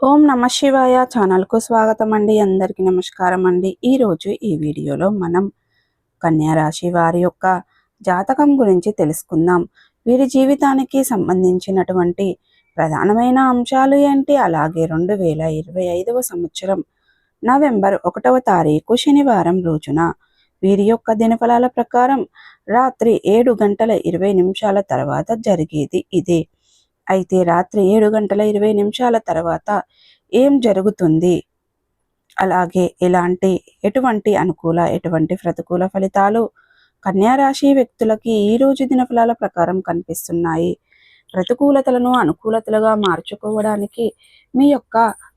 ఓం నమ శివాయ ఛానల్కు స్వాగతం అండి అందరికీ నమస్కారం అండి ఈరోజు ఈ వీడియోలో మనం కన్యా రాశి వారి యొక్క జాతకం గురించి తెలుసుకుందాం. వీరి జీవితానికి సంబంధించినటువంటి ప్రధానమైన అంశాలు ఏంటి? అలాగే రెండు వేల ఇరవై ఐదవ సంవత్సరం నవంబర్ ఒకటవ తారీఖు శనివారం రోజున వీరి యొక్క దినఫలాల ప్రకారం రాత్రి ఏడు గంటల ఇరవై నిమిషాల తర్వాత జరిగేది ఇదే. అయితే రాత్రి ఏడు గంటల ఇరవై నిమిషాల తర్వాత ఏం జరుగుతుంది? అలాగే ఎలాంటి ఎటువంటి అనుకూల ఎటువంటి ప్రతికూల ఫలితాలు కన్యారాశి వ్యక్తులకి ఈ రోజు దినఫలాల ప్రకారం కనిపిస్తున్నాయి? ప్రతికూలతలను అనుకూలతలుగా మార్చుకోవడానికి మీ యొక్క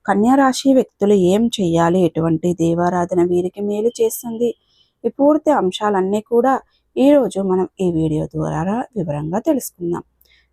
కన్యారాశి వ్యక్తులు ఏం చేయాలి ఎటువంటి దేవారాధన వీరికి మేలు చేస్తుంది? ఈ పూర్తి అంశాలన్నీ కూడా ఈరోజు మనం ఈ వీడియో ద్వారా వివరంగా తెలుసుకుందాం.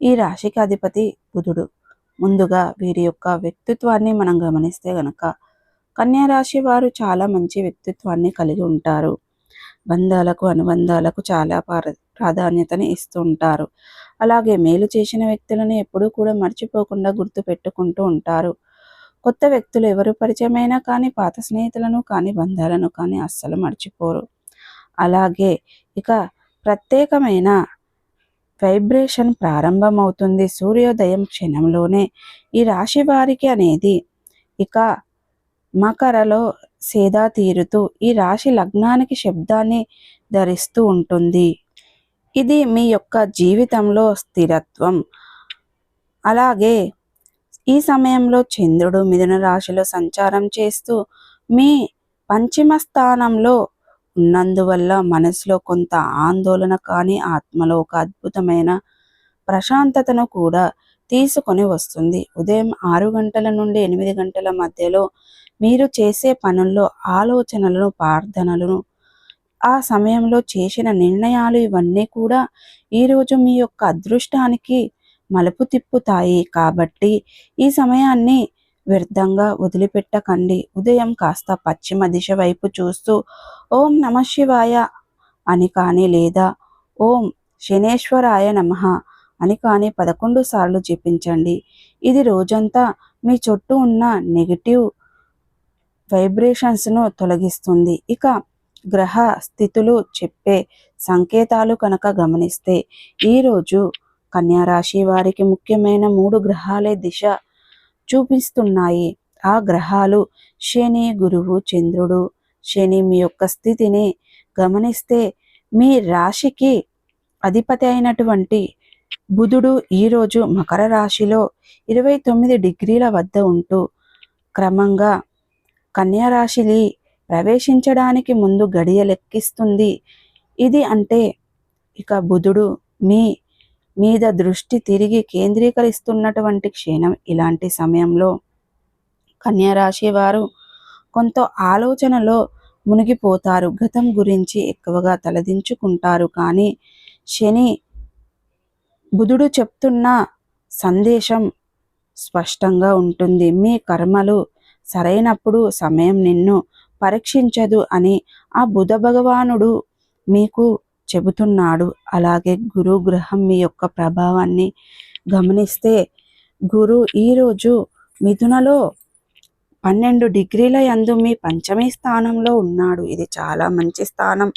ఈ రాశికి అధిపతి బుధుడు. ముందుగా వీరి యొక్క వ్యక్తిత్వాన్ని మనం గమనిస్తే గనక రాశి వారు చాలా మంచి వ్యక్తిత్వాన్ని కలిగి ఉంటారు. బంధాలకు అనుబంధాలకు చాలా ప్రాధాన్యతని ఇస్తూ ఉంటారు. అలాగే మేలు చేసిన వ్యక్తులను ఎప్పుడూ కూడా మర్చిపోకుండా గుర్తు పెట్టుకుంటూ ఉంటారు. కొత్త వ్యక్తులు ఎవరు పరిచయమైనా కానీ పాత స్నేహితులను కానీ బంధాలను కానీ అస్సలు మర్చిపోరు. అలాగే ఇక ప్రత్యేకమైన వైబ్రేషన్ ప్రారంభమవుతుంది సూర్యోదయం క్షణంలోనే. ఈ రాశి వారికి అనేది ఇక మకరలో సేదా తీరుతూ ఈ రాశి లగ్నానికి శబ్దాన్ని ధరిస్తూ ఉంటుంది. ఇది మీ యొక్క జీవితంలో స్థిరత్వం. అలాగే ఈ సమయంలో చంద్రుడు మిథున రాశిలో సంచారం చేస్తూ మీ పంచమ స్థానంలో ఉన్నందువల్ల మనసులో కొంత ఆందోళన కానీ ఆత్మలో ఒక అద్భుతమైన ప్రశాంతతను కూడా తీసుకొని వస్తుంది. ఉదయం ఆరు గంటల నుండి ఎనిమిది గంటల మధ్యలో మీరు చేసే పనుల్లో ఆలోచనలను ప్రార్థనలను ఆ సమయంలో చేసిన నిర్ణయాలు ఇవన్నీ కూడా ఈరోజు మీ యొక్క అదృష్టానికి మలుపు తిప్పుతాయి. కాబట్టి ఈ సమయాన్ని వ్యర్థంగా వదిలిపెట్టకండి. ఉదయం కాస్త పశ్చిమ దిశ వైపు చూస్తూ ఓం నమ శివాయ అని కానీ లేదా ఓం శనేశ్వరాయ నమ అని కానీ పదకొండు సార్లు జపించండి. ఇది రోజంతా మీ చుట్టూ ఉన్న నెగిటివ్ వైబ్రేషన్స్ను తొలగిస్తుంది. ఇక గ్రహ స్థితులు చెప్పే సంకేతాలు కనుక గమనిస్తే ఈరోజు కన్యారాశి వారికి ముఖ్యమైన మూడు గ్రహాలే దిశ చూపిస్తున్నాయి. ఆ గ్రహాలు శని గురువు చంద్రుడు. శని మీ యొక్క స్థితిని గమనిస్తే మీ రాశికి అధిపతి అయినటువంటి బుధుడు ఈరోజు మకర రాశిలో ఇరవై తొమ్మిది డిగ్రీల వద్ద ఉంటూ క్రమంగా కన్యారాశిని ప్రవేశించడానికి ముందు గడియ లెక్కిస్తుంది. ఇది అంటే ఇక బుధుడు మీ మీద దృష్టి తిరిగి కేంద్రీకరిస్తున్నటువంటి క్షీణం ఇలాంటి సమయంలో కన్యారాశి వారు కొంత ఆలోచనలో మునిగిపోతారు. గతం గురించి ఎక్కువగా తలదించుకుంటారు. కానీ శని బుధుడు చెప్తున్న సందేశం స్పష్టంగా ఉంటుంది. మీ కర్మలు సరైనప్పుడు సమయం నిన్ను పరీక్షించదు అని ఆ బుధ భగవానుడు మీకు చెబుతున్నాడు. అలాగే గురు గ్రహం మీ యొక్క ప్రభావాన్ని గమనిస్తే గురు ఈరోజు మిథునలో పన్నెండు డిగ్రీల యందు మీ పంచమీ స్థానంలో ఉన్నాడు. ఇది చాలా మంచి స్థానం.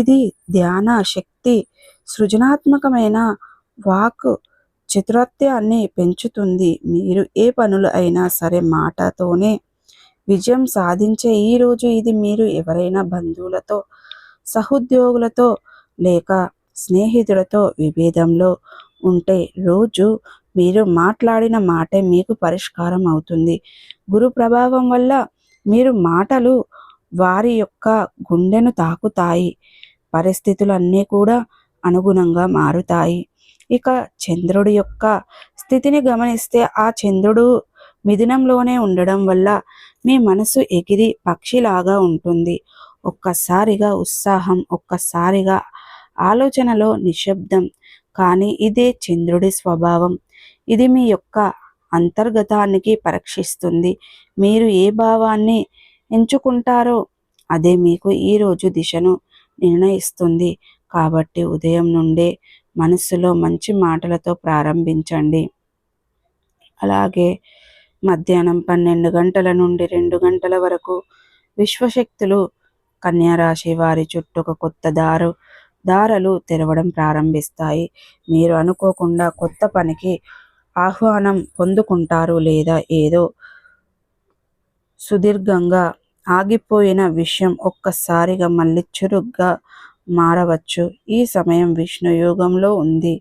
ఇది ధ్యాన శక్తి సృజనాత్మకమైన వాక్ చతురత్యాన్ని పెంచుతుంది. మీరు ఏ పనులు అయినా సరే మాటతోనే విజయం సాధించే ఈ రోజు ఇది. మీరు ఎవరైనా బంధువులతో సహోద్యోగులతో లేక స్నేహితులతో విభేదంలో ఉంటే రోజు మీరు మాట్లాడిన మాటే మీకు పరిష్కారం అవుతుంది. గురు ప్రభావం వల్ల మీరు మాటలు వారి యొక్క గుండెను తాకుతాయి. పరిస్థితులన్నీ కూడా అనుగుణంగా మారుతాయి. ఇక చంద్రుడి యొక్క స్థితిని గమనిస్తే ఆ చంద్రుడు మిథునంలోనే ఉండడం వల్ల మీ మనసు ఎగిరి పక్షిలాగా ఉంటుంది. ఒక్కసారిగా ఉత్సాహం ఒక్కసారిగా ఆలోచనలో నిశ్శబ్దం. కానీ ఇదే చంద్రుడి స్వభావం. ఇది మీ యొక్క అంతర్గతానికి పరీక్షిస్తుంది. మీరు ఏ భావాన్ని ఎంచుకుంటారో అదే మీకు ఈరోజు దిశను నిర్ణయిస్తుంది. కాబట్టి ఉదయం నుండే మనసులో మంచి మాటలతో ప్రారంభించండి. అలాగే మధ్యాహ్నం పన్నెండు గంటల నుండి రెండు గంటల వరకు విశ్వశక్తులు కన్యారాశి వారి చుట్టూ ఒక కొత్త దారు దారలు తెరవడం ప్రారంభిస్తాయి. మీరు అనుకోకుండా కొత్త పనికి ఆహ్వానం పొందుకుంటారు లేదా ఏదో సుదీర్ఘంగా ఆగిపోయిన విషయం ఒక్కసారిగా మళ్ళీ చురుగ్గా మారవచ్చు. ఈ సమయం విష్ణు యోగంలో ఉంది.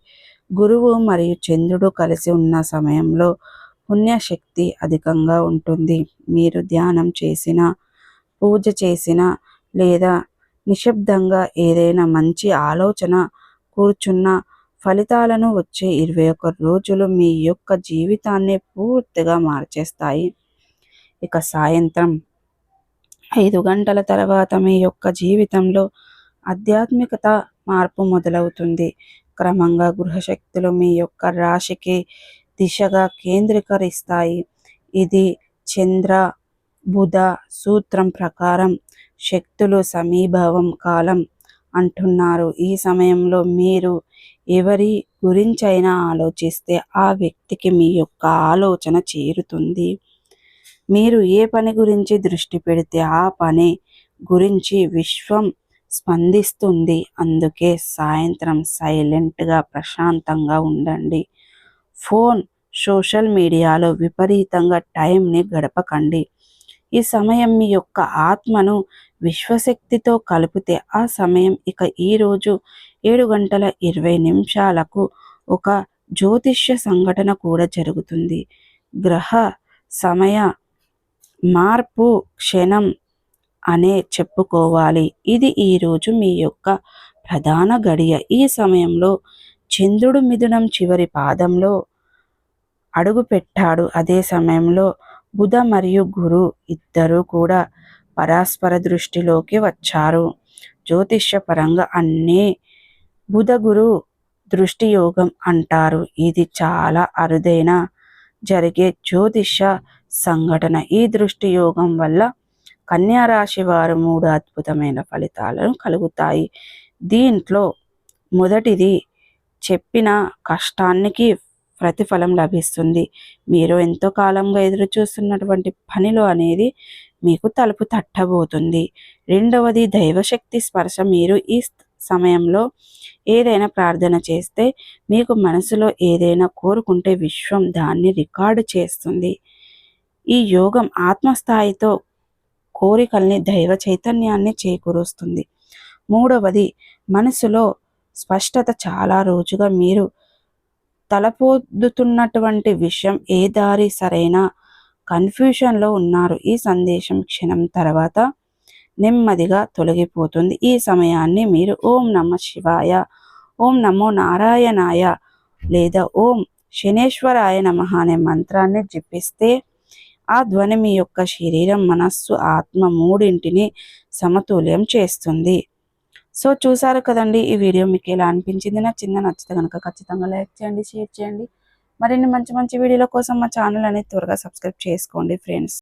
గురువు మరియు చంద్రుడు కలిసి ఉన్న సమయంలో పుణ్యశక్తి అధికంగా ఉంటుంది. మీరు ధ్యానం చేసిన పూజ చేసిన లేదా నిశ్శబ్దంగా ఏదైనా మంచి ఆలోచన కూర్చున్న ఫలితాలను వచ్చే ఇరవై ఒక్క రోజులు మీ యొక్క జీవితాన్ని పూర్తిగా మార్చేస్తాయి. ఇక సాయంత్రం ఐదు గంటల తర్వాత మీ యొక్క జీవితంలో ఆధ్యాత్మికత మార్పు మొదలవుతుంది. క్రమంగా గృహశక్తులు మీ యొక్క రాశికి దిశగా కేంద్రీకరిస్తాయి. ఇది చంద్ర బుధ సూత్రం ప్రకారం శక్తులు సమీభావం కాలం అంటున్నారు. ఈ సమయంలో మీరు ఎవరి గురించైనా ఆలోచిస్తే ఆ వ్యక్తికి మీ యొక్క ఆలోచన చేరుతుంది. మీరు ఏ పని గురించి దృష్టి పెడితే ఆ పని గురించి విశ్వం స్పందిస్తుంది. అందుకే సాయంత్రం సైలెంట్గా ప్రశాంతంగా ఉండండి. ఫోన్ సోషల్ మీడియాలో విపరీతంగా టైంని గడపకండి. ఈ సమయం మీ యొక్క ఆత్మను విశ్వశక్తితో కలిపితే ఆ సమయం ఇక ఈరోజు ఏడు గంటల ఇరవై నిమిషాలకు ఒక జ్యోతిష్య సంఘటన కూడా జరుగుతుంది. గ్రహ సమయ మార్పు క్షణం అనే చెప్పుకోవాలి. ఇది ఈరోజు మీ యొక్క ప్రధాన గడియ. ఈ సమయంలో చంద్రుడు మిథునం చివరి పాదంలో అడుగు పెట్టాడు అదే సమయంలో బుధ మరియు గురు ఇద్దరూ కూడా పరస్పర దృష్టిలోకి వచ్చారు. జ్యోతిష్య పరంగా అన్నీ బుధ గురు దృష్టి యోగం అంటారు. ఇది చాలా అరుదైన జరిగే జ్యోతిష సంఘటన. ఈ దృష్టి యోగం వల్ల కన్యారాశి వారు మూడు అద్భుతమైన ఫలితాలను కలుగుతాయి. దీంట్లో మొదటిది చెప్పిన కష్టానికి ప్రతిఫలం లభిస్తుంది. మీరు ఎంతో కాలంగా ఎదురు చూస్తున్నటువంటి పనిలో అనేది మీకు తలుపు తట్టబోతుంది. రెండవది దైవశక్తి స్పర్శ. మీరు ఈ సమయంలో ఏదైనా ప్రార్థన చేస్తే మీకు మనసులో ఏదైనా కోరుకుంటే విశ్వం దాన్ని రికార్డు చేస్తుంది. ఈ యోగం ఆత్మస్థాయితో కోరికల్ని దైవ చైతన్యాన్ని చేకూరుస్తుంది. మూడవది మనసులో స్పష్టత చాలా రోజుగా మీరు తలపోదుతున్నటువంటి విషయం ఏ దారి సరైన కన్ఫ్యూషన్లో ఉన్నారు? ఈ సందేశం క్షణం తర్వాత నెమ్మదిగా తొలగిపోతుంది. ఈ సమయాన్ని మీరు ఓం నమ శివాయ ఓం నమో నారాయణాయ లేదా ఓం శనేశ్వరాయ నమ అనే మంత్రాన్ని జపిస్తే ఆ ధ్వని మీ యొక్క శరీరం మనస్సు ఆత్మ మూడింటిని సమతుల్యం చేస్తుంది. సో చూసారు కదండి ఈ వీడియో మీకు ఎలా అనిపించింది? నచ్చింది నచ్చితే కనుక ఖచ్చితంగా లైక్ చేయండి షేర్ చేయండి. మరిన్ని మంచి మంచి వీడియోల కోసం మా ఛానల్ అనేది త్వరగా సబ్స్క్రైబ్ చేసుకోండి ఫ్రెండ్స్.